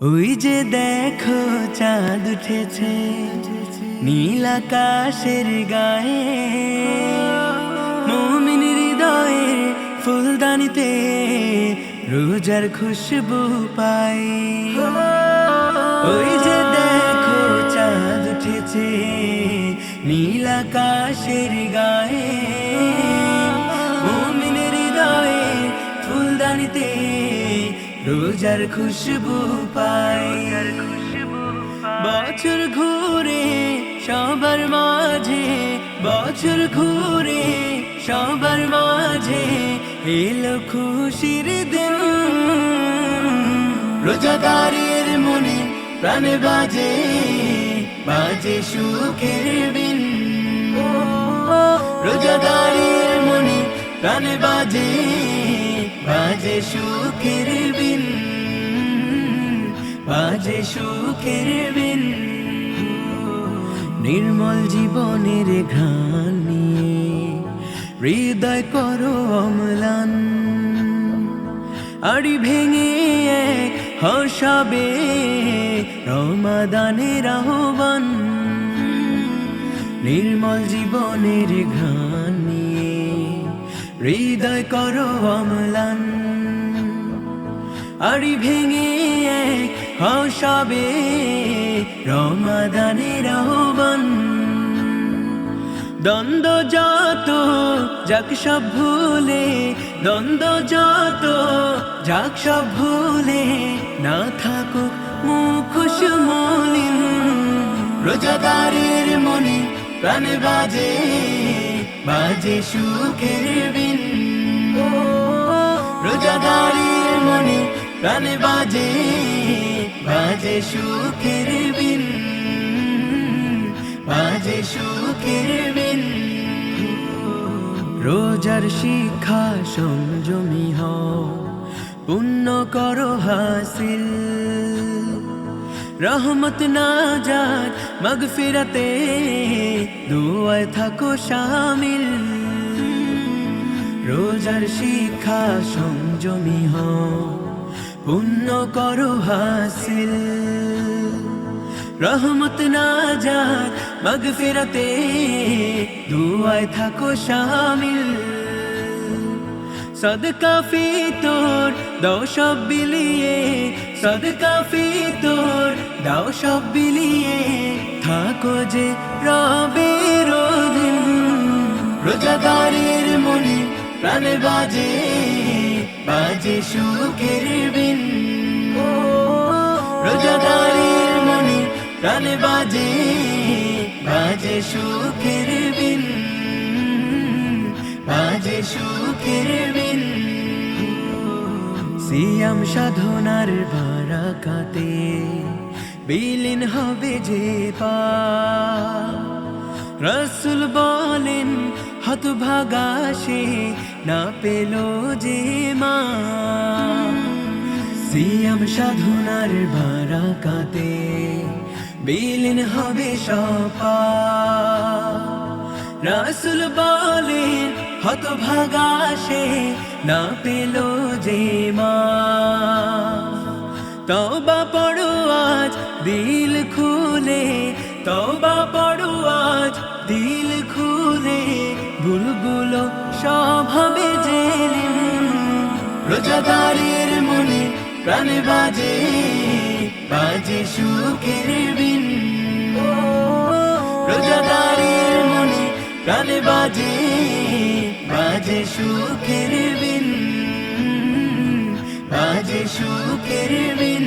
ওই যে দেখো চাঁদ উঠেছে নীল আকাশের গায়ে। মমিন হৃদয়ে ফুলদানিতে রোজার খুশবু পাই ওই যে দেখো চাঁদ উঠেছে নীল আকাশের গায়ে। মমিন হৃদয়ে ফুলদানিতে রোজার খুশবু পাই। বছর ঘুরে সবার মাঝে, বছর ঘুরে সবার মাঝে এলো খুশির দিন। রোজাদারের মনে প্রাণে বাজে বাজে সুখের বিন রোজাদারের মনে প্রাণে বাজে। বাজে সুখের বিন, বাজে সুখের বিন। নির্মল জীবনের নিয়ে হৃদয় করো অম্লান। আড়ি ভেঙে এক হসাবে রমাদানের আহ্বান। নির্মল জীবনের নিয়ে হৃদয় করো অম্লান। আড়ি ভেঙে হসাবে রমাদানের আহ্বান। দ্বন্দ্ব যত যাক সব ভুলে, দ্বন্দ্ব যত যাক সব ভুলে, না থাকুক মুখোশ মলিন রোজাদারের মনে প্রাণে বাজে বাজে সুখের বিন প্রাণে বাজে বাজে সুখের বিন, বাজে সুখের বিন। রোজার শিক্ষা সংযমী হও, পুণ্য করো হাসিল। রহমত না যাত মগফিরাতে, দুয়ায় থাকো শামিল রোজার শিক্ষা সংযমী হও পুণ্য করো হাসিল। রহমত না যাত মগফিরাতে, দুয়ায় থাকো শামিল সদকা ফিতর দাও সব বিলিয়ে। সদকা ফিতর দাও সব বিলিয়ে। থাকো যে রবে রোদিন রোজাদারের মনে প্রাণে বাজে। বাজে সুখের বিন রোজাদারের মনে প্রাণে বাজে বাজে সুখের বিন বাজে সুখের বিন সিয়াম সাধনার বারাকাতে বিলীন হবে যে পা। রসুল বলেন হতভাগা সে না পেল যে মা। সিয়াম সাধনার বারাকাতে বিলীন হবে সপা। রাসুল বলেন হতভাগা সে না পেল যে মা। তবা পড়ো আজ, দিল খুলে। তবা পড়ো আজ, দিল খুলে। ভুলগুলো সব হবে জেলিম রোজাদারের মনে প্রাণে বাজে বাজে সুখের বিন রোজাদারের মনে প্রাণে বাজে বাজে সুখের বিন বাজে সুখের বিন